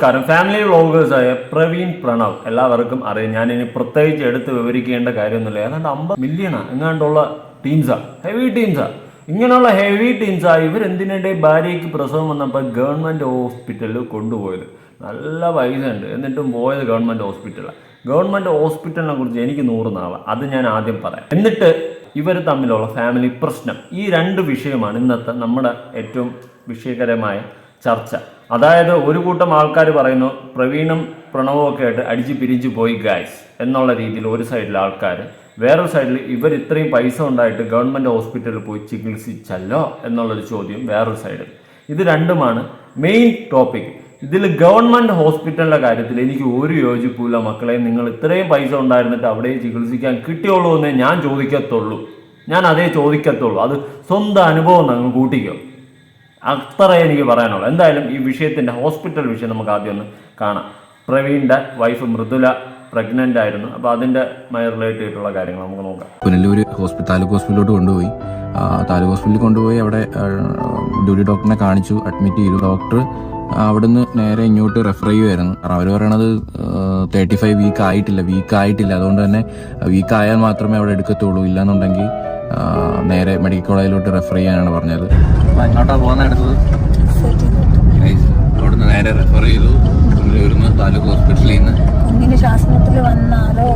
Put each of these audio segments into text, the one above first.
നമസ്കാരം. ഫാമിലി വ്ളോഗേഴ്സായ പ്രവീൺ പ്രണവ് എല്ലാവർക്കും അറിയാം. ഞാൻ ഇനി പ്രത്യേകിച്ച് എടുത്ത് വിവരിക്കേണ്ട കാര്യമൊന്നുമില്ല. ഏതാണ്ട് അമ്പത് മില്യണാ എങ്ങാണ്ടുള്ള ടീംസാ ഹെവി ടീംസാ ഇങ്ങനെയുള്ള ഹെവി ടീംസാ ഇവരെന്തിനെ ഭാര്യയ്ക്ക് പ്രസവം വന്നപ്പോൾ ഗവൺമെന്റ് ഹോസ്പിറ്റലിൽ കൊണ്ടുപോയത്? നല്ല പൈസ ഉണ്ട്. എന്നിട്ടും പോയത് ഗവൺമെന്റ് ഹോസ്പിറ്റലാണ് ഗവൺമെന്റ് ഹോസ്പിറ്റലിനെ കുറിച്ച് എനിക്ക് നൂറ് നാളെ. അത് ഞാൻ ആദ്യം പറയാം. എന്നിട്ട് ഇവർ തമ്മിലുള്ള ഫാമിലി പ്രശ്നം. ഈ രണ്ട് വിഷയമാണ് ഇന്നത്തെ നമ്മുടെ ഏറ്റവും വിഷയകരമായ ചർച്ച. അതായത് ഒരു കൂട്ടം ആൾക്കാർ പറയുന്നു പ്രവീണും പ്രണവും ഒക്കെ ആയിട്ട് അടിച്ച് പിരിഞ്ച് പോയി ഗായ്സ് എന്നുള്ള രീതിയിൽ ഒരു സൈഡിൽ ആൾക്കാർ. വേറൊരു സൈഡിൽ ഇവർ ഇത്രയും പൈസ ഉണ്ടായിട്ട് ഗവൺമെന്റ് ഹോസ്പിറ്റലിൽ പോയി ചികിത്സിച്ചല്ലോ എന്നുള്ളൊരു ചോദ്യം വേറൊരു സൈഡിൽ ഇത് രണ്ടുമാണ് മെയിൻ ടോപ്പിക് ഇതിൽ ഗവൺമെന്റ് ഹോസ്പിറ്റലിന്റെ കാര്യത്തിൽ എനിക്ക് ഒരു യോജിപ്പില്ല മക്കളെ. നിങ്ങൾ ഇത്രയും പൈസ ഉണ്ടായിരുന്നിട്ട് അവിടെ ചികിത്സിക്കാൻ കിട്ടിയുള്ളൂ എന്നേ ഞാൻ ചോദിക്കത്തുള്ളൂ. ഞാൻ അതേ ചോദിക്കത്തുള്ളൂ. അത് സ്വന്തം അനുഭവം നിങ്ങൾ കൂട്ടിക്കോ. അത്രേ എനിക്ക് പറയാനുള്ളൂ. എന്തായാലും ഈ വിഷയത്തിന്റെ ഹോസ്പിറ്റൽ വിഷയം നമുക്ക് ആദ്യം ഒന്ന് കാണാം. പ്രവീണിന്റെ വൈഫ് മൃദുല പ്രഗ്നന്റ് ആയിരുന്നു. അപ്പോൾ അതിന്റെ റിലേറ്റ് കാര്യങ്ങൾ നമുക്ക് നോക്കാം. പുനലൂർ ഹോസ്പിറ്റൽ താലൂക്ക് ഹോസ്പിറ്റലിലോട്ട് കൊണ്ടുപോയി. താലൂക്ക് ഹോസ്പിറ്റലിൽ കൊണ്ടുപോയി. അവിടെ ഡ്യൂട്ടി ഡോക്ടറിനെ കാണിച്ചു അഡ്മിറ്റ് ചെയ്തു. ഡോക്ടർ അവിടുന്ന് നേരെ ഇങ്ങോട്ട് റെഫർ ചെയ്യുമായിരുന്നു അവർ പറയണത് തേർട്ടി ഫൈവ് വീക്ക് ആയിട്ടില്ല വീക്ക് ആയിട്ടില്ല. അതുകൊണ്ട് തന്നെ വീക്ക് ആയാൽ മാത്രമേ അവിടെ എടുക്കത്തുള്ളൂ. ഇല്ലാന്നുണ്ടെങ്കിൽ നേരെ മെഡിക്കൽ കോളേജിലോട്ട് റെഫർ ചെയ്യാനാണ് പറഞ്ഞത്. എങ്ങോട്ടാ പോകുന്ന അടുത്തത് അവിടുന്ന് നേരെ റെഫർ ചെയ്തു. താലൂക്ക് ഹോസ്പിറ്റലിൽ നിന്ന്. കുഞ്ഞിന് ശ്വാസമുട്ടൽ വന്നാലോ?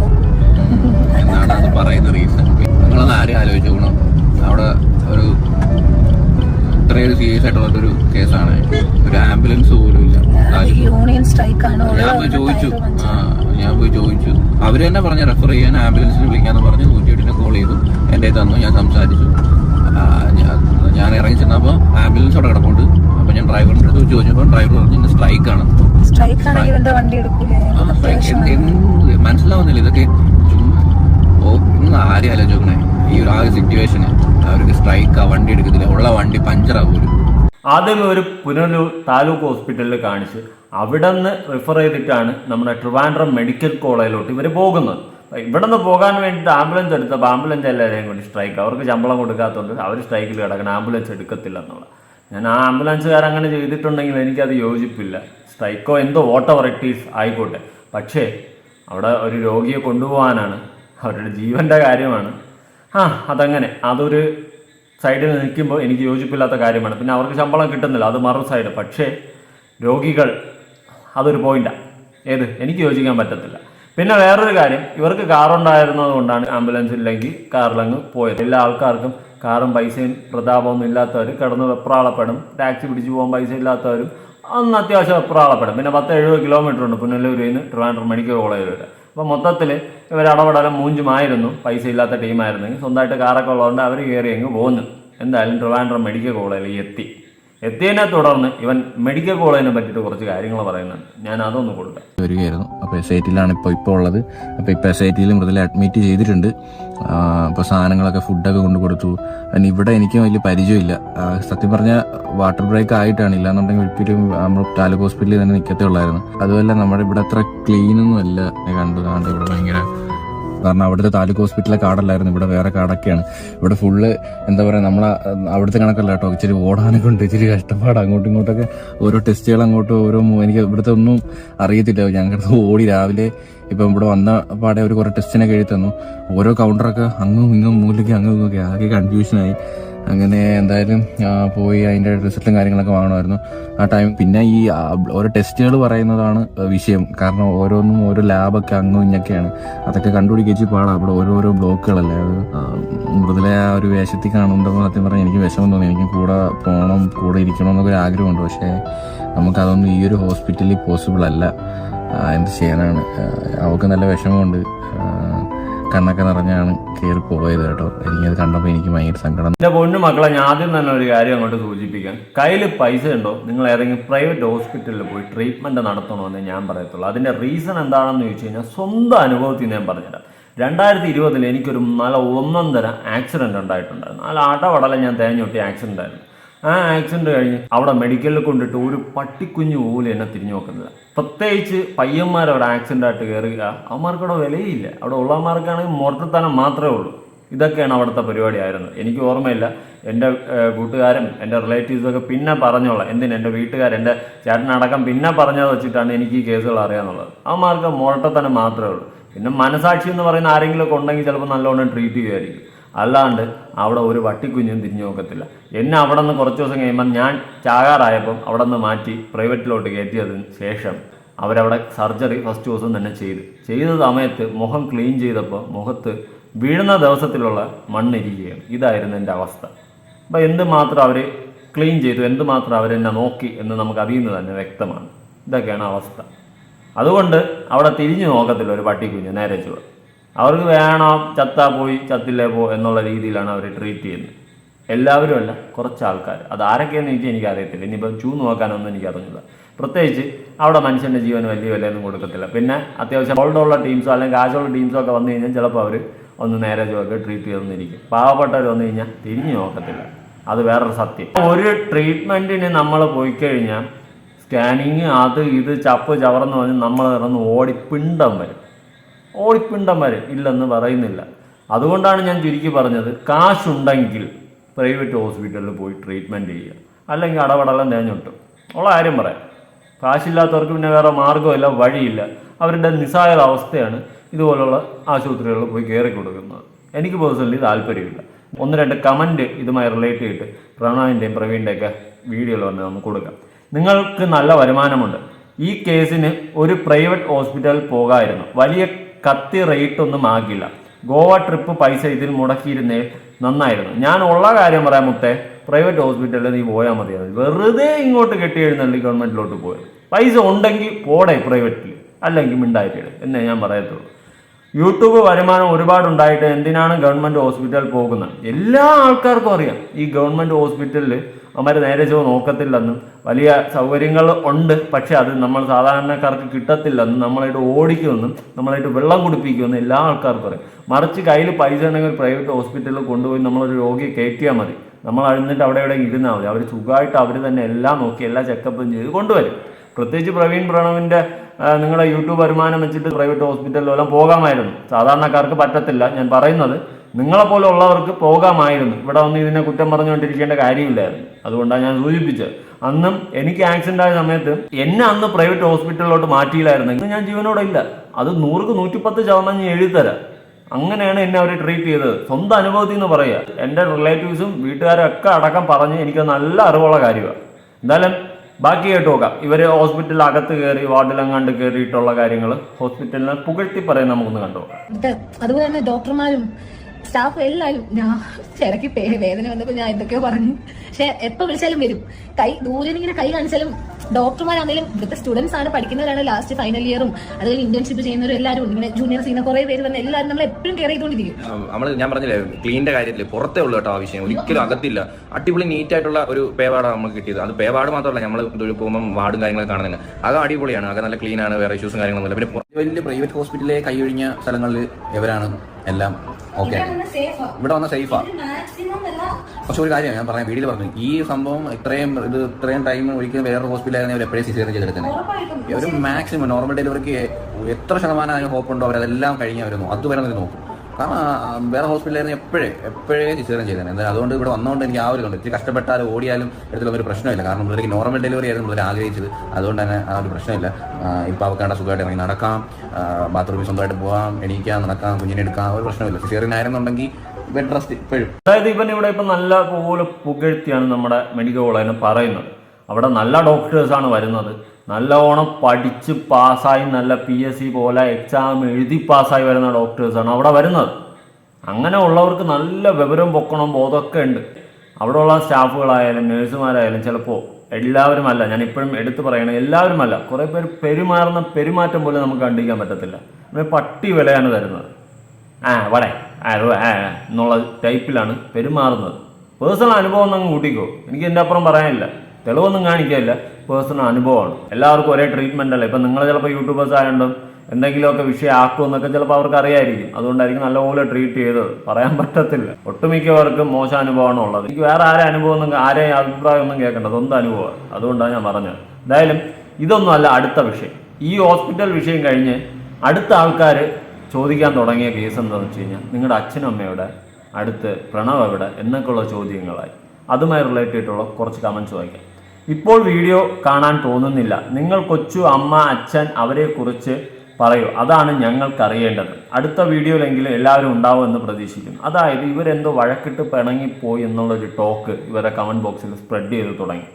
എന്നാണ് അത് പറയുന്ന റീസൺ നിങ്ങളൊന്ന് ആരെയും ആലോചിച്ചോണം അവിടെ ഒരു സീരിയസ് ആയിട്ടുള്ള ഒരു കേസാണ്. ഒരു ആംബുലൻസ് പോലും ഇല്ല. യൂണിയൻ സ്ട്രൈക്ക് ആണ് ഞാൻ പോയി ചോദിച്ചു. ആ, ഞാൻ പോയി ചോദിച്ചു. അവർ തന്നെ പറഞ്ഞ റെഫർ ചെയ്യാൻ ആംബുലൻസിൽ വിളിക്കാന്ന് പറഞ്ഞ്. നൂറ്റി എട്ടിന് കോൾ ചെയ്തു. എന്റെ തന്നു. ഞാൻ സംസാരിച്ചു. ഞാൻ- ഇറങ്ങി ചെന്നപ്പോൾ ആംബുലൻസ് അവിടെ കിടപ്പുണ്ട്. അപ്പോൾ ഞാൻ ഡ്രൈവറിന്റെ അടുത്ത് ചോദിച്ചപ്പോൾ ഡ്രൈവർ പറഞ്ഞു ഇന്ന് സ്ട്രൈക്കാണ് മനസ്സിലാവുന്നില്ല ഇതൊക്കെ. ചുമ്മാ ഓ ഇന്ന് ആരും ആലോചിക്കണേ ഈ ഒരു ആ സിറ്റുവേഷന് അവർക്ക് സ്ട്രൈക്ക് ആ വണ്ടി എടുക്കത്തില്ല. ഉള്ള വണ്ടി പഞ്ചറാ പോലും. ആദ്യം ഒരു പുനലൂർ താലൂക്ക് ഹോസ്പിറ്റലിൽ കാണിച്ച് അവിടെ നിന്ന് റിഫർ ചെയ്തിട്ടാണ് നമ്മുടെ ട്രിവാൻഡ്രം മെഡിക്കൽ കോളേജിലോട്ട് ഇവർ പോകുന്നത്. ഇവിടെ നിന്ന് പോകാൻ വേണ്ടിയിട്ട് ആംബുലൻസ് എടുത്തപ്പോൾ ആംബുലൻസ് എല്ലാവരെയും കൂടി സ്ട്രൈക്ക് അവർക്ക് ശമ്പളം കൊടുക്കാത്തതുകൊണ്ട് അവർ സ്ട്രൈക്കിൽ കിടക്കണം ആംബുലൻസ് എടുക്കത്തില്ല എന്നുള്ള ഞാൻ ആ ആംബുലൻസുകാർ അങ്ങനെ ചെയ്തിട്ടുണ്ടെങ്കിൽ എനിക്കത് യോജിപ്പില്ല. സ്ട്രൈക്കോ എന്തോ വോട്ടവർ ഇറ്റീസ് ആയിക്കോട്ടെ. പക്ഷേ അവിടെ ഒരു രോഗിയെ കൊണ്ടുപോകാനാണ് അവരുടെ ജീവന്റെ കാര്യമാണ്. ആ അതങ്ങനെ. അതൊരു സൈഡിൽ നിൽക്കുമ്പോൾ എനിക്ക് യോജിപ്പില്ലാത്ത കാര്യമാണ്. പിന്നെ അവർക്ക് ശമ്പളം കിട്ടുന്നില്ല. അത് മറു സൈഡ്. പക്ഷേ രോഗികൾ അതൊരു പോയിന്റാണ് ഏത്? എനിക്ക് യോജിക്കാൻ പറ്റത്തില്ല. പിന്നെ വേറൊരു കാര്യം. ഇവർക്ക് കാറുണ്ടായിരുന്നത് കൊണ്ടാണ് ആംബുലൻസ് ഇല്ലെങ്കിൽ കാറിലങ്ങ് പോയത്. എല്ലാ ആൾക്കാർക്കും കാറും പൈസയും പ്രതാപമൊന്നും ഇല്ലാത്തവർ കിടന്ന് വെപ്രാളപ്പെടും. ടാക്സി പിടിച്ചു പോകാൻ പൈസ ഇല്ലാത്തവരും അന്ന് അത്യാവശ്യം വെപ്രാളപ്പെടും. പിന്നെ പത്ത് എഴുപത് കിലോമീറ്റർ ഉണ്ട് പുനലൂരിൽ നിന്ന് ട്രിവാൻഡ്രം മെഡിക്കൽ കോളേജ് വരെ. അപ്പോൾ മൊത്തത്തിൽ ഇവർ അടപടലം മൂഞ്ചുമായിരുന്നു. പൈസ ഇല്ലാത്ത ടീമായിരുന്നെങ്കിൽ സ്വന്തമായിട്ട് കാറൊക്കെ ഉള്ളതുകൊണ്ട് അവർ കയറി അങ്ങ് പോന്നു. എന്തായാലും ട്രിവാൻഡ്രം മെഡിക്കൽ കോളേജിൽ എത്തി. എത്തിയതിനെ തുടർന്ന് ഇവൻ മെഡിക്കൽ കോളേജിനെ പറ്റിയിട്ട് കുറച്ച് കാര്യങ്ങൾ പറയുന്നുണ്ട്. ഞാൻ അതൊന്ന് കൊടുക്കാം. വരികയായിരുന്നു. അപ്പോൾ എസ് ഐ ടിയിലാണ് ഇപ്പോൾ ഇപ്പോൾ ഉള്ളത്. അപ്പോൾ ഇപ്പോൾ എസ് ഐ ടിയിൽ മൃതലെ അഡ്മിറ്റ് ചെയ്തിട്ടുണ്ട്. അപ്പോൾ സാധനങ്ങളൊക്കെ ഫുഡൊക്കെ കൊണ്ടു കൊടുത്തു. പിന്നെ ഇവിടെ എനിക്ക് വലിയ പരിചയമില്ല. സത്യം പറഞ്ഞാൽ വാട്ടർ ബ്രേക്ക് ആയിട്ടാണ്. ഇല്ലാന്നുണ്ടെങ്കിൽ ഒരിക്കലും നമ്മൾ താലൂക്ക് ഹോസ്പിറ്റലിൽ തന്നെ നിൽക്കത്തേ ഉള്ളായിരുന്നു. അതുമല്ല നമ്മുടെ ഇവിടെ അത്ര ക്ലീനൊന്നും അല്ല. ഞാൻ കണ്ടു ഇവിടെ ഭയങ്കര കാരണം അവിടുത്തെ താലൂക്ക് ഹോസ്പിറ്റലിലെ കാർഡല്ലായിരുന്നു ഇവിടെ വേറെ കാർഡൊക്കെയാണ് ഇവിടെ ഫുള്ള് എന്താ പറയുക നമ്മളെ അവിടുത്തെ കണക്കല്ല കേട്ടോ ഇച്ചിരി ഓടാനൊക്കെ ഉണ്ട് ഇച്ചിരി കഷ്ടപ്പാട്. അങ്ങോട്ടും ഇങ്ങോട്ടൊക്കെ ഓരോ ടെസ്റ്റുകൾ അങ്ങോട്ടും ഓരോ എനിക്ക് ഇവിടുത്തെ ഒന്നും അറിയത്തില്ല. ഞങ്ങളുടെ ഓടി രാവിലെ ഇപ്പം ഇവിടെ വന്ന പാടെ ഒരു കുറേ ടെസ്റ്റിനൊക്കെ എഴുതി തന്നു ഓരോ കൗണ്ടറൊക്കെ അങ്ങും ഇങ്ങും മൂലയ്ക്ക് അങ്ങും ഇങ്ങും ഒക്കെ ആകെ കൺഫ്യൂഷനായി അങ്ങനെ എന്തായാലും പോയി അതിന്റെ റിസൾട്ടും കാര്യങ്ങളൊക്കെ വാങ്ങണമായിരുന്നു. ആ ടൈം പിന്നെ ഈ ഓരോ ടെസ്റ്റുകൾ പറയുന്നതാണ് വിഷയം. കാരണം ഓരോന്നും ഓരോ ലാബൊക്കെ അങ്ങും ഇങ്ങൊക്കെയാണ്. അതൊക്കെ കണ്ടുപിടിക്കിച്ച് പാടാം. അവിടെ ഓരോരോ ബ്ലോക്കുകളല്ലേ? അത് മൃദുലെ ആ ഒരു വേഷത്തിൽ കാണുമ്പോൾ സത്യം പറഞ്ഞാൽ എനിക്ക് വിഷമം തോന്നി. എനിക്ക് കൂടെ പോകണം കൂടെ ഇരിക്കണം എന്നൊക്കെ ഒരു ആഗ്രഹമുണ്ട്. പക്ഷേ നമുക്കതൊന്നും ഈ ഒരു ഹോസ്പിറ്റലിൽ പോസിബിൾ അല്ല. എന്ത് ചെയ്യാനാണ്? അവൾക്ക് നല്ല വിഷമമുണ്ട്. കണ്ണൊക്കെ നിറഞ്ഞാണ് കയറി പോയത് കേട്ടോ. എനിക്കത് കണ്ടപ്പോൾ എനിക്ക് ഭയങ്കര സങ്കടം. എന്റെ പൊണ്ണു മക്കളെ ഞാൻ ആദ്യം തന്നെ ഒരു കാര്യം അങ്ങോട്ട് സൂചിപ്പിക്കാം. കയ്യിൽ പൈസ ഉണ്ടോ? നിങ്ങൾ ഏതെങ്കിലും പ്രൈവറ്റ് ഹോസ്പിറ്റലിൽ പോയി ട്രീറ്റ്മെന്റ് നടത്തണമെന്ന് ഞാൻ പറയത്തുള്ളൂ. അതിന്റെ റീസൺ എന്താണെന്ന് ചോദിച്ചു കഴിഞ്ഞാൽ സ്വന്തം അനുഭവത്തിൽ ഞാൻ പറഞ്ഞുതരാം. രണ്ടായിരത്തി ഇരുപതിൽ എനിക്കൊരു നല്ല ഒന്നാം തരം ആക്സിഡന്റ് ഉണ്ടായിട്ടുണ്ടായിരുന്നു. നല്ല അടവടല ഞാൻ തേഞ്ഞൊട്ടി ആക്സിഡന്റ് ആയിരുന്നു. ആ ആക്സിഡന്റ് കഴിഞ്ഞ്. അവിടെ മെഡിക്കലിൽ കൊണ്ടിട്ട് ഒരു പട്ടിക്കുഞ്ഞു പോലും എന്നെ തിരിഞ്ഞു നോക്കുന്നില്ല. പ്രത്യേകിച്ച് പയ്യന്മാർ അവിടെ ആക്സിഡന്റ് ആയിട്ട് കയറുക അവന്മാർക്ക് അവിടെ വിലയില്ല. അവിടെ ഉള്ളവന്മാർക്കാണെങ്കിൽ മുരട്ടുത്തനം മാത്രമേ ഉള്ളൂ. ഇതൊക്കെയാണ് അവിടുത്തെ പരിപാടിയായിരുന്നത് എനിക്ക് ഓർമ്മയില്ല. എന്റെ കൂട്ടുകാരും എന്റെ റിലേറ്റീവ്സും ഒക്കെ പിന്നെ പറഞ്ഞോളാം. എന്തിന് എന്റെ വീട്ടുകാർ എന്റെ ചേട്ടനടക്കം പിന്നെ പറഞ്ഞത് വെച്ചിട്ടാണ് എനിക്ക് ഈ കേസുകൾ അറിയാന്നുള്ളത്. അവന്മാർക്ക് മുഴട്ടത്തനം മാത്രമേ ഉള്ളൂ. പിന്നെ മനസാക്ഷി എന്ന് പറയുന്ന ആരെങ്കിലും ഒക്കെ ഉണ്ടെങ്കിൽ ചിലപ്പോൾ നല്ലോണം ട്രീറ്റ് ചെയ്യുമായിരിക്കും. അല്ലാണ്ട് അവിടെ ഒരു വട്ടിക്കുഞ്ഞും തിരിഞ്ഞു നോക്കത്തില്ല. എന്നെ അവിടെ നിന്ന് കുറച്ച് ദിവസം കഴിയുമ്പോൾ ഞാൻ ചാകാറായപ്പം അവിടെ നിന്ന് മാറ്റി പ്രൈവറ്റിലോട്ട് കയറ്റിയതിന് ശേഷം അവരവിടെ സർജറി ഫസ്റ്റ് ദിവസം തന്നെ ചെയ്തു. ചെയ്ത സമയത്ത് മുഖം ക്ലീൻ ചെയ്തപ്പോൾ മുഖത്ത് വീഴുന്ന ദിവസത്തിലുള്ള മണ്ണിരിക്കുകയാണ്. ഇതായിരുന്നു എന്റെ അവസ്ഥ. അപ്പോൾ എന്തുമാത്രം അവർ ക്ലീൻ ചെയ്തു എന്തുമാത്രം അവരെന്നെ നോക്കി എന്ന് നമുക്ക് അതിൽ നിന്ന് തന്നെ വ്യക്തമാണ്. ഇതൊക്കെയാണ് അവസ്ഥ. അതുകൊണ്ട് അവിടെ തിരിഞ്ഞു നോക്കത്തില്ല ഒരു പട്ടിക്കുഞ്ഞ് നേരെ ചുവ അവർക്ക് വേണം ചത്താ പോയി ചത്തില്ലേ പോ എന്നുള്ള രീതിയിലാണ് അവർ ട്രീറ്റ് ചെയ്യുന്നത്. എല്ലാവരും അല്ല കുറച്ച് ആൾക്കാർ അത് ആരൊക്കെയെന്ന് ചോദിച്ചാൽ എനിക്ക് അറിയത്തില്ല ഇനിയിപ്പം ചൂ നോക്കാനൊന്നും എനിക്ക് അറിഞ്ഞില്ല പ്രത്യേകിച്ച് അവിടെ മനുഷ്യന്റെ ജീവൻ വലിയ വിലയൊന്നും കൊടുക്കത്തില്ല. പിന്നെ അത്യാവശ്യം ഹോൾഡുള്ള ടീംസോ അല്ലെങ്കിൽ കാശുള്ള ടീംസോ ഒക്കെ വന്നു കഴിഞ്ഞാൽ ചിലപ്പോൾ അവർ ഒന്ന് നേരെ ചുവക്കെ ട്രീറ്റ് ചെയ്തെന്നിരിക്കും. പാവപ്പെട്ടവർ വന്നു കഴിഞ്ഞാൽ തിരിഞ്ഞു നോക്കത്തില്ല. അത് വേറൊരു സത്യം. ഒരു ട്രീറ്റ്മെന്റിന് നമ്മൾ പോയി കഴിഞ്ഞാൽ സ്കാനിങ് അത് ഇത് ചപ്പ് ചവർന്ന് പറഞ്ഞ് നമ്മൾ ഇറന്ന് ഓടിപ്പിണ്ടം വരും. ഓടിപ്പിണ്ടം വരും ഇല്ലെന്ന് പറയുന്നില്ല. അതുകൊണ്ടാണ് ഞാൻ ചുരുക്കി പറഞ്ഞത് കാശുണ്ടെങ്കിൽ പ്രൈവറ്റ് ഹോസ്പിറ്റലിൽ പോയി ട്രീറ്റ്മെന്റ് ചെയ്യുക. അല്ലെങ്കിൽ അടപടലം തേഞ്ഞൊട്ടും ഉള്ള കാര്യം പറയാം. കാശില്ലാത്തവർക്ക് പിന്നെ വേറെ മാർഗമില്ല വഴിയില്ല. അവരുടെ നിസ്സായ അവസ്ഥയാണ് ഇതുപോലുള്ള ആശുപത്രികളിൽ പോയി കയറി കൊടുക്കുന്നത്. എനിക്ക് പേഴ്സണലി താല്പര്യമില്ല. ഒന്ന് രണ്ട് കമന്റ് ഇതുമായി റിലേറ്റ് ചെയ്തിട്ട് പ്രണവിന്റെയും പ്രവീണിന്റെയൊക്കെ വീഡിയോയിൽ വന്ന് നമുക്ക് കൊടുക്കാം. നിങ്ങൾക്ക് നല്ല വരുമാനമുണ്ട്. ഈ കേസിന് ഒരു പ്രൈവറ്റ് ഹോസ്പിറ്റലിൽ പോകായിരുന്നു. വലിയ കത്തി റേറ്റ് ഒന്നും ആകില്ല. ഗോവ ട്രിപ്പ് പൈസ ഇതിൽ മുടക്കിയിരുന്നേ നന്നായിരുന്നു. ഞാൻ ഉള്ള കാര്യം പറയാൻ മുത്തേ പ്രൈവറ്റ് ഹോസ്പിറ്റലിൽ നീ പോയാൽ മതിയായിരുന്നു. വെറുതെ ഇങ്ങോട്ട് കെട്ടി എഴുന്നള്ളി ഗവൺമെന്റിലോട്ട് പോയത് പൈസ ഉണ്ടെങ്കിൽ പോടെ പ്രൈവറ്റിൽ അല്ലെങ്കിൽ മിണ്ടായിട്ട് എന്നേ ഞാൻ പറയത്തുള്ളൂ. യൂട്യൂബ് വരുമാനം ഒരുപാടുണ്ടായിട്ട് എന്തിനാണ് ഗവൺമെന്റ് ഹോസ്പിറ്റലിൽ പോകുന്നത്? എല്ലാ ആൾക്കാർക്കും അറിയാം. ഈ ഗവൺമെന്റ് ഹോസ്പിറ്റലിൽ അവന്മാർ നേരെ ചോ നോക്കത്തില്ലെന്നും വലിയ സൗകര്യങ്ങൾ ഉണ്ട് പക്ഷേ അത് നമ്മൾ സാധാരണക്കാർക്ക് കിട്ടത്തില്ലെന്നും നമ്മളായിട്ട് ഓടിക്കുമെന്നും നമ്മളായിട്ട് വെള്ളം കുടിപ്പിക്കുമെന്നും എല്ലാ ആൾക്കാർക്കും അറിയാം. മറിച്ച് കയ്യിൽ പൈസ ഉണ്ടെങ്കിൽ പ്രൈവറ്റ് ഹോസ്പിറ്റലിൽ കൊണ്ടുപോയി നമ്മളൊരു രോഗിയെ കയറ്റിയാൽ മതി. നമ്മൾ അഴിഞ്ഞിട്ട് അവിടെ എവിടെ ഇരുന്നാൽ മതി. അവർ സുഖമായിട്ട് അവർ തന്നെ എല്ലാം നോക്കി എല്ലാ ചെക്കപ്പും ചെയ്ത് കൊണ്ടുവരും. പ്രത്യേകിച്ച് പ്രവീൺ പ്രണവിന്റെ നിങ്ങളുടെ യൂട്യൂബ് വരുമാനം വെച്ചിട്ട് പ്രൈവറ്റ് ഹോസ്പിറ്റലിലെല്ലാം പോകാമായിരുന്നു. സാധാരണക്കാർക്ക് പറ്റത്തില്ല ഞാൻ പറയുന്നത്. നിങ്ങളെപ്പോലെ ഉള്ളവർക്ക് പോകാമായിരുന്നു. ഇവിടെ വന്ന് ഇതിനെ കുറ്റം പറഞ്ഞുകൊണ്ടിരിക്കേണ്ട കാര്യമില്ലായിരുന്നു. അതുകൊണ്ടാണ് ഞാൻ സൂചിപ്പിച്ചത്. അന്നും എനിക്ക് ആക്സിഡന്റ് ആയ സമയത്ത് എന്നെ അന്ന് പ്രൈവറ്റ് ഹോസ്പിറ്റലിലോട്ട് മാറ്റിയില്ലായിരുന്നെങ്കിൽ ഞാൻ ജീവനോടെ ഇല്ല. അത് നൂറുക്ക് നൂറ്റിപ്പത്ത് ശതമാനം ഞാൻ എഴുതിത്തരാം. അങ്ങനെയാണ് എന്നെ അവർ ട്രീറ്റ് ചെയ്തത്. സ്വന്തം അനുഭവത്തിൽ നിന്ന് പറയുക. എന്റെ റിലേറ്റീവ്സും വീട്ടുകാരും ഒക്കെ അടക്കം പറഞ്ഞ് എനിക്ക് നല്ല അറിവുള്ള കാര്യമാണ്. എന്തായാലും ബാക്കി കേട്ട് നോക്കാം. ഇവർ ഹോസ്പിറ്റലിൽ അകത്ത് കയറി വാർഡിലെങ്ങാണ്ട് കയറിയിട്ടുള്ള കാര്യങ്ങൾ ഹോസ്പിറ്റലിനെ പുകഴ്ത്തി പറയാൻ നമുക്കൊന്ന് കണ്ടു അതുപോലെ തന്നെ ഡോക്ടർമാരും സ്റ്റാഫ് എല്ലാവരും ഞാൻ ചിലക്ക് പേ വേദന വന്നപ്പോൾ ഞാൻ എന്തൊക്കെയോ പറഞ്ഞു. പക്ഷെ എപ്പോ വിളിച്ചാലും വരും. കൈ ദൂരെ നിന്ന് ഇങ്ങനെ കൈ കാണിച്ചാലും ഡോക്ടർമാരാണെങ്കിലും ഇവിടുത്തെ സ്റ്റുഡൻസ് ആണ് പഠിക്കുന്നവരാണ് ലാസ്റ്റ് ഫൈനൽ ഇയറും അതുപോലെ ഇന്റേൺഷിപ്പ് ചെയ്യുന്നവരും എല്ലാവരും ഉണ്ട്. ഇങ്ങനെ ജൂനിയർ സീനിയർ കുറെ പേര് വന്ന് എല്ലാവരും നമ്മൾ എപ്പോഴും കെയർ ചെയ്തുകൊണ്ടിരിക്കും. നമ്മൾ ഞാൻ പറഞ്ഞില്ലേ ക്ലീനിന്റെ കാര്യത്തിൽ പുറത്തേ ഉള്ളൂ കേട്ടോ ആവശ്യം. വിഷയം ഒരിക്കലും അകത്തില്ല. അടിപൊളി നീറ്റ് ആയിട്ടുള്ള ഒരു പേവാടാണ് നമുക്ക് കിട്ടിയത്. അത് പേവാട് മാത്രമല്ല നമ്മൾ പോകുമ്പോൾ വാർഡും കാര്യങ്ങളും കാണുന്നില്ല അത് അടിപൊളിയാണ്. അത് നല്ല ക്ലീൻ ആണ് വേറെ ഇഷ്യൂസും കാര്യങ്ങളൊന്നുമില്ല. പിന്നെ വലിയ പ്രൈവറ്റ് ഹോസ്പിറ്റലിലെ കൈയൊഴിഞ്ഞ സ്ഥലങ്ങളിൽ ഇവരാണ് എല്ലാം ഓക്കെ. ഇവിടെ വന്ന സേഫാ പക്ഷെ ഒരു കാര്യമാണ് ഞാൻ പറയാം വീട്ടിൽ പറഞ്ഞു. ഈ സംഭവം ഇത്രയും ഇത് ഇത്രയും ടൈം ഒരിക്കലും വേറെ ഹോസ്പിറ്റലായിരുന്നു അവർ എപ്പോഴും സിസേറിയൻ ചെയ്തെടുക്കുന്നത് ഒരു മാക്സിമം നോർമൽ ഡെലിവറിക്ക് എത്ര ശതമാനം ഹോപ്പ് ഉണ്ടോ? അവരതെല്ലാം കഴിഞ്ഞ് അവർ അതുവരെ അവർ നോക്കും. കാരണം വേറെ ഹോസ്പിറ്റലായിരുന്നു എപ്പോഴേ എപ്പോഴേ സിസേറിയൻ ചെയ്തത്. എന്തായാലും അതുകൊണ്ട് ഇവിടെ വന്നുകൊണ്ട് എനിക്ക് ആ ഒരു കണ്ടു ഇത്തിരി കഷ്ടപ്പെട്ടാലും ഓടിയാലും എടുത്തുള്ള ഒരു പ്രശ്നമില്ല. കാരണം മുതലേക്ക് നോർമൽ ഡെലിവറി ആയിരുന്നു മുതൽ ആഗ്രഹിച്ചത്. അതുകൊണ്ട് തന്നെ ആ ഒരു പ്രശ്നമില്ല. ഇപ്പോൾ അവക്കാണ്ട സുഖമായിട്ട് ഇറങ്ങി നടക്കാം. ബാത്റൂമിൽ സ്വന്തമായിട്ട് പോകാം എണീക്കാം നടക്കാം കുഞ്ഞിനെ എടുക്കാം ഒരു പ്രശ്നമില്ല. സിസേറിയൻ ആയിരുന്നുണ്ടെങ്കിൽ ബെഡ് റെസ്റ്റ് ഇപ്പോഴും. അതായത് ഇവൻ ഇവിടെ ഇപ്പം നല്ല പോലെ പുകഴ്ത്തിയാണ് നമ്മുടെ മെഡിക്കൽ കോളേജിനെ പറയുന്നത്. അവിടെ നല്ല ഡോക്ടേഴ്സാണ് വരുന്നത്. നല്ലവണ്ണം പഠിച്ച് പാസ്സായി നല്ല പി എസ് സി പോലെ എക്സാം എഴുതി പാസ്സായി വരുന്ന ഡോക്ടേഴ്സാണ് അവിടെ വരുന്നത്. അങ്ങനെ ഉള്ളവർക്ക് നല്ല വിവരം പൊക്കണം ബോധമൊക്കെ ഉണ്ട്. അവിടെയുള്ള സ്റ്റാഫുകളായാലും നേഴ്സുമാരായാലും ചിലപ്പോൾ എല്ലാവരും അല്ല ഞാൻ ഇപ്പോഴും എടുത്തു പറയണേ എല്ലാവരും അല്ല കുറേ പേര് പെരുമാറുന്ന പെരുമാറ്റം പോലും നമുക്ക് കണ്ടിരിക്കാൻ പറ്റത്തില്ല. നമ്മൾ പട്ടി വിലയാണ് തരുന്നത്. ആ വടെ. എന്നുള്ള ടൈപ്പിലാണ് പെരുമാറുന്നത്. പേഴ്സണൽ അനുഭവം ഒന്നും കൂട്ടിക്കോ. എനിക്ക് എന്റെ അപ്പുറം പറയാനില്ല. തെളിവൊന്നും കാണിക്കാനില്ല. പേഴ്സണൽ അനുഭവമാണ്. എല്ലാവർക്കും ഒരേ ട്രീറ്റ്മെന്റ് അല്ല? ഇപ്പം നിങ്ങൾ ചിലപ്പോൾ യൂട്യൂബേഴ്സ് ആയതുകൊണ്ടും എന്തെങ്കിലുമൊക്കെ വിഷയം ആക്കുമെന്നൊക്കെ ചിലപ്പോൾ അവർക്ക് അറിയായിരിക്കും. അതുകൊണ്ടായിരിക്കും നല്ലപോലെ ട്രീറ്റ് ചെയ്തത്. പറയാൻ പറ്റത്തില്ല. ഒട്ടുമിക്കവർക്കും മോശം അനുഭവമാണ് ഉള്ളത്. എനിക്ക് വേറെ ആരെ അനുഭവം ഒന്നും ആരെയും അഭിപ്രായം ഒന്നും കേൾക്കേണ്ട. സ്വന്തം അനുഭവമാണ്. അതുകൊണ്ടാണ് ഞാൻ പറഞ്ഞത്. എന്തായാലും ഇതൊന്നും അല്ല അടുത്ത വിഷയം. ഈ ഹോസ്പിറ്റൽ വിഷയം കഴിഞ്ഞ് അടുത്ത ആൾക്കാർ ചോദിക്കാൻ തുടങ്ങിയ കേസ് എന്താണെന്ന് വെച്ച് കഴിഞ്ഞാൽ നിങ്ങളുടെ അച്ഛനും അമ്മയുടെ അടുത്ത് പ്രണവ് എവിടെ? എന്നൊക്കെയുള്ള ചോദ്യങ്ങളായി. അതുമായി റിലേറ്റ് ചെയ്തിട്ടുള്ള കുറച്ച് കമൻസ് വായിക്കാം. ഇപ്പോൾ വീഡിയോ കാണാൻ തോന്നുന്നില്ല. നിങ്ങൾ കൊച്ചു അമ്മ അച്ഛൻ അവരെക്കുറിച്ച് പറയൂ. അതാണ് ഞങ്ങൾക്കറിയേണ്ടത് അടുത്ത വീഡിയോയിലെങ്കിലും എല്ലാവരും ഉണ്ടാവുമെന്ന് പ്രതീക്ഷിക്കുന്നു. അതായത് ഇവരെന്തോ വഴക്കിട്ട് പിണങ്ങിപ്പോയി എന്നുള്ളൊരു ടോക്ക് ഇവരെ കമന്റ് ബോക്സിൽ സ്പ്രെഡ് ചെയ്ത് തുടങ്ങി.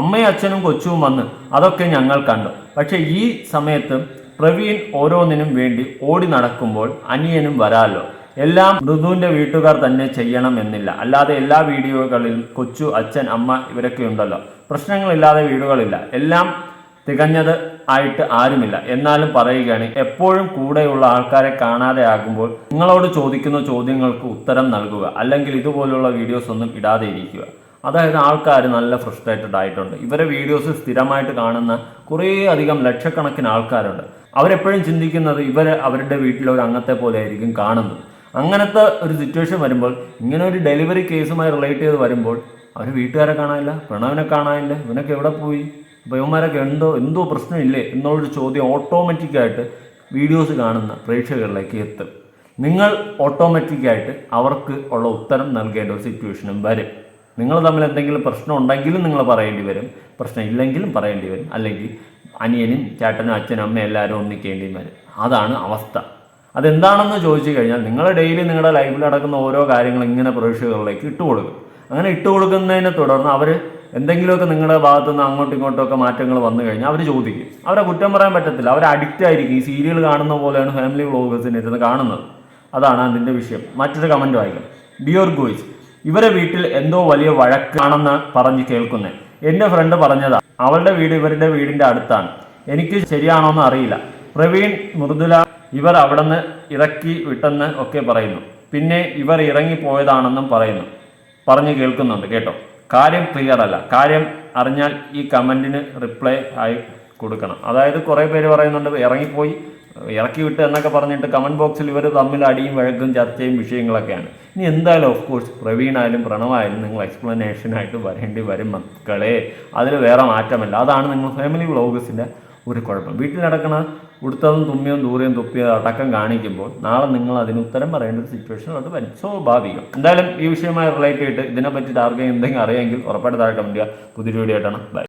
അമ്മയും അച്ഛനും കൊച്ചുവും വന്ന് അതൊക്കെ ഞങ്ങൾ കണ്ടു. പക്ഷേ ഈ സമയത്ത് പ്രവീൺ ഓരോന്നിനും വേണ്ടി ഓടി നടക്കുമ്പോൾ അനിയനും വരാലോ എല്ലാം മൃദുവിന്റെ വീട്ടുകാർ തന്നെ ചെയ്യണം എന്നില്ല. അല്ലാതെ എല്ലാ വീഡിയോകളിലും കൊച്ചു അച്ഛൻ അമ്മ ഇവരൊക്കെ ഉണ്ടല്ലോ. പ്രശ്നങ്ങളില്ലാതെ വീടുകളില്ല. എല്ലാം തികഞ്ഞത് ആയിട്ട് ആരുമില്ല. എന്നാലും പറയുകയാണ് എപ്പോഴും കൂടെയുള്ള ആൾക്കാരെ കാണാതെ ആകുമ്പോൾ നിങ്ങളോട് ചോദിക്കുന്ന ചോദ്യങ്ങൾക്ക് ഉത്തരം നൽകുക അല്ലെങ്കിൽ ഇതുപോലുള്ള വീഡിയോസ് ഒന്നും ഇടാതെ ഇരിക്കുക. അതായത് ആൾക്കാർ നല്ല ഫ്രസ്ട്രേറ്റഡ് ആയിട്ടുണ്ട്. ഇവരെ വീഡിയോസ് സ്ഥിരമായിട്ട് കാണുന്ന കുറേ അധികം ലക്ഷക്കണക്കിന് ആൾക്കാരുണ്ട്. അവരെപ്പോഴും ചിന്തിക്കുന്നത് ഇവർ അവരുടെ വീട്ടിലെ ഒരു അംഗത്തെ പോലെ ആയിരിക്കും കാണുന്നത്. അങ്ങനത്തെ ഒരു സിറ്റുവേഷൻ വരുമ്പോൾ ഇങ്ങനെ ഒരു ഡെലിവറി കേസുമായി റിലേറ്റ് ചെയ്ത് വരുമ്പോൾ അവർ വീട്ടുകാരെ കാണാനില്ല പ്രണവനെ കാണാനില്ല ഇവനൊക്കെ എവിടെ പോയി? അപ്പോൾ ഇവന്മാരൊക്കെ എന്തോ എന്തോ പ്രശ്നമില്ലേ എന്നുള്ളൊരു ചോദ്യം ഓട്ടോമാറ്റിക്കായിട്ട് വീഡിയോസ് കാണുന്ന പ്രേക്ഷകരിലേക്ക് എത്തും. നിങ്ങൾ ഓട്ടോമാറ്റിക്കായിട്ട് അവർക്ക് ഉള്ള ഉത്തരം നൽകേണ്ട ഒരു സിറ്റുവേഷനും വരും. നിങ്ങൾ തമ്മിൽ എന്തെങ്കിലും പ്രശ്നം ഉണ്ടെങ്കിലും നിങ്ങൾ പറയേണ്ടി വരും. പ്രശ്നം ഇല്ലെങ്കിലും പറയേണ്ടി വരും. അല്ലെങ്കിൽ അനിയനും ചേട്ടനും അച്ഛനും അമ്മയും എല്ലാവരും ഒന്നിക്കേണ്ടിയും വരും. അതാണ് അവസ്ഥ. അതെന്താണെന്ന് ചോദിച്ചു കഴിഞ്ഞാൽ നിങ്ങൾ ഡെയിലി നിങ്ങളുടെ ലൈഫിൽ നടക്കുന്ന ഓരോ കാര്യങ്ങളും ഇങ്ങനെ പ്രേക്ഷകരിലേക്ക് ഇട്ട് കൊടുക്കും അങ്ങനെ ഇട്ട് കൊടുക്കുന്നതിനെ തുടർന്ന് അവർ എന്തെങ്കിലുമൊക്കെ നിങ്ങളുടെ ഭാഗത്തു നിന്ന് അങ്ങോട്ടും ഇങ്ങോട്ടും ഒക്കെ മാറ്റങ്ങൾ വന്നു കഴിഞ്ഞാൽ അവർ ചോദിക്കും. അവരെ കുറ്റം പറയാൻ പറ്റത്തില്ല. അവർ അഡിക്റ്റ് ആയിരിക്കും. ഈ സീരിയൽ കാണുന്ന പോലെയാണ് ഫാമിലി വ്ളോഗേഴ്സിന് ഇരുന്ന് കാണുന്നത്. അതാണ് അതിന്റെ വിഷയം. മറ്റൊരു കമന്റ് വായിക്കാം. ഡിയോർ ഗോയ്സ് ഇവരെ വീട്ടിൽ എന്തോ വലിയ വഴക്കാണെന്ന് പറഞ്ഞ് കേൾക്കുന്നേ. എന്റെ ഫ്രണ്ട് പറഞ്ഞതാ. അവളുടെ വീട് ഇവരുടെ വീടിന്റെ അടുത്താണ്. എനിക്ക് ശരിയാണോ എന്ന് അറിയില്ല. പ്രവീൺ മൃദുല ഇവർ അവിടെ നിന്ന് ഇറക്കി വിട്ടെന്ന് ഒക്കെ പറയുന്നു. പിന്നെ ഇവർ ഇറങ്ങിപ്പോയതാണെന്നും പറയുന്നു. പറഞ്ഞു കേൾക്കുന്നുണ്ട് കേട്ടോ. കാര്യം ക്ലിയർ അല്ല. കാര്യം അറിഞ്ഞാൽ ഈ കമന്റിന് റിപ്ലൈ ആയി കൊടുക്കണം. അതായത് കുറേ പേര് പറയുന്നുണ്ട് ഇറങ്ങിപ്പോയി ഇറക്കി വിട്ട് എന്നൊക്കെ പറഞ്ഞിട്ട് കമന്റ് ബോക്സിൽ ഇവർ തമ്മിൽ അടിയും വഴക്കും ചർച്ചയും വിഷയങ്ങളൊക്കെയാണ്. ഇനി എന്തായാലും ഓഫ് കോഴ്സ് പ്രവീണായാലും പ്രണവായാലും നിങ്ങൾ എക്സ്പ്ലനേഷനായിട്ട് വരേണ്ടി വരും മക്കളെ. അതിൽ വേറെ മാറ്റമല്ല. അതാണ് നിങ്ങൾ ഫാമിലി വ്ളോഗേഴ്സിന്റെ ഒരു കുഴപ്പം. വീട്ടിൽ നടക്കണ ഉടുത്തതും തുമ്മിയും ദൂരെയും തുപ്പിയതും അടക്കം കാണിക്കുമ്പോൾ നാളെ നിങ്ങൾ അതിന് ഉത്തരം പറയേണ്ട ഒരു സിറ്റുവേഷൻ അത് വരും സ്വാഭാവികം. എന്തായാലും ഈ വിഷയമായി റിലേറ്റ് ചെയ്തിട്ട് ഇതിനെപ്പറ്റി ആർക്കെങ്കിലും എന്തെങ്കിലും അറിയാമെങ്കിൽ ഉറപ്പായിട്ട് താഴെ കമന്റ് ചെയ്യുക. പുതിയൊരു വീഡിയോ ആയിട്ടാണ്. ബൈ